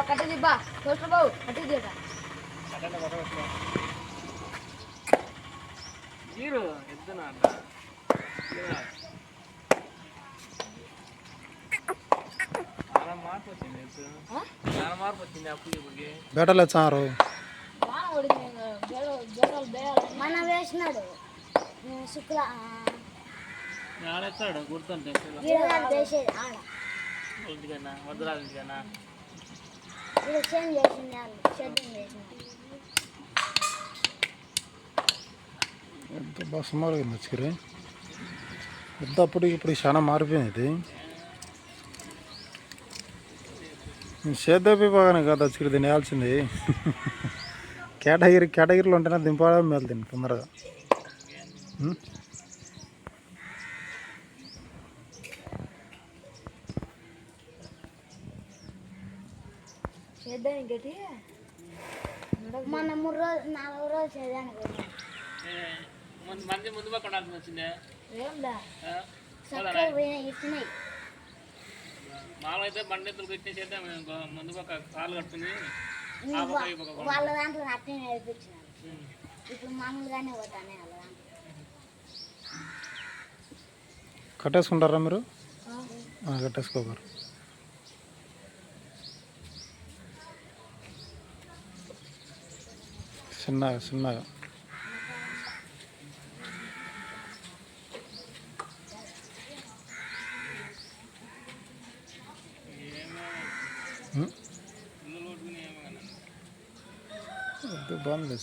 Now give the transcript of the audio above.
కట్టది బా. పోస్టర్ బాబు కట్టది మీరు ఎద్దున బేటలు చారు. మన వేసినాడు. శుక్ల ఆడెత్తాడు గుర్తుంటే. గిడగాడు చేసింది చేసింది ఎంత బాగా సుమారుగా నచ్చుకురే ఎంత అప్పుడు ఇప్పుడు చాలా మారిపోయింది ఇది సేద్యపై బాగానే కదా చిరు తినేయాల్సింది కేటగిరీ కేటగిరీలో ఉంటేనే దింపడం మేలు తిని తొందరగా చేద్దాం ఇంకటి మొన్న మూడు రోజులు నాలుగు రోజులు చేదానికి పోయినాం. ముందు మంది వచ్చిందే. ఏందా? ఆ? చక్కగా పోయినాయి ఇచ్చినాయి. మామూలు అయితే బండి ఎత్తులు కట్టి చేద్దాం ఇంకో ముందు పక్క కాలు కట్టుకుని వాళ్ళ దాంట్లో అట్టే నేర్పించినారు ఉం. ఇప్పుడు మామూలుగానే పోతానే వాళ్ళ దాంట్లో. కట్టేసుకుంటారా మీరు? ఆ, చిన్నగా చిన్నగా ఉం? ఇల్లు